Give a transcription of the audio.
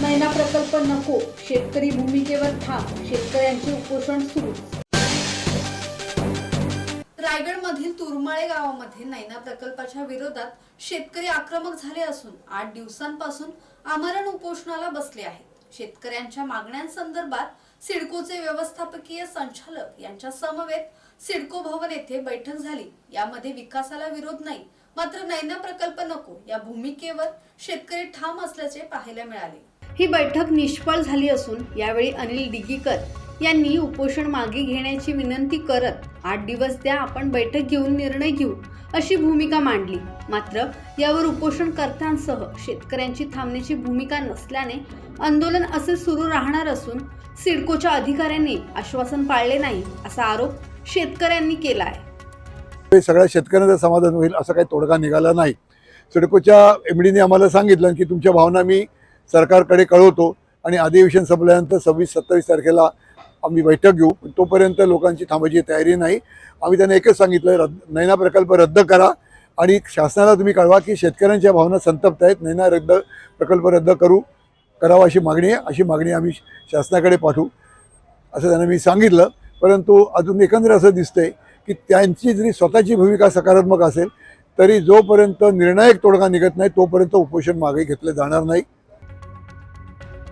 प्रकल्प नको शेतकरी भूमिकेवर ठाम शेतकऱ्यांचे उपोषण सुरू. रायगडमधील तुरमाळे गावामध्ये नैना प्रकल्पाच्या विरोधात शेतकरी आक्रमक झाले असून आठ दिवसांपासून आमरण उपोषणाला बसले आहेत. शेतकऱ्यांच्या मागण्यांसंदर्भात सिडकोचे व्यवस्थापकीय संचालक यांच्या समवेत सिडको भवन येथे बैठक झाली. यामध्ये विकासाला विरोध नाही मात्र नैना प्रकल्प नको या भूमिकेवर शेतकरी ठाम असल्याचे पाहायला मिळाले. ही बैठक निष्फळ झाली असून यावेळी अनिल डिगीकर यांनी उपोषण मागे घेण्याची विनंती करत आठ दिवस द्या आपण बैठक घेऊन निर्णय घेऊ अशी भूमिका मांडली. मात्र यावर उपोषणकर्त्यांसह शेतकऱ्यांची थांबण्याची भूमिका नसल्याने आंदोलन असे सुरू राहणार असून सिडकोच्या अधिकाऱ्यांनी आश्वासन पाळले नाही असा आरोप शेतकऱ्यांनी केला आहे हे सगळ्या शेतकऱ्यांचं समाधान होईल असा काही तोडगा निघाला नाही. सिडकोच्या एमडीने आम्हाला सांगितलं की तुमच्या भावना मी सरकारकडे कळवतो आणि अधिवेशन संपल्यानंतर सव्वीस सत्तावीस तारखेला आम्ही बैठक घेऊ. पण तोपर्यंत लोकांची थांबायची तयारी नाही. आम्ही त्यांना एकच सांगितलं रद्द नैना प्रकल्प रद्द करा आणि शासनाला तुम्ही कळवा की शेतकऱ्यांच्या भावना संतप्त आहेत. नैना रद्द प्रकल्प रद्द करू करावा अशी मागणी आहे. अशी मागणी आम्ही शासनाकडे पाठवू असं त्यांना मी सांगितलं. परंतु अजून एकंदर असं दिसतंय की त्यांची जरी स्वतःची भूमिका सकारात्मक असेल तरी जोपर्यंत निर्णायक तोडगा निघत नाही तोपर्यंत उपोषण मागे घेतले जाणार नाही.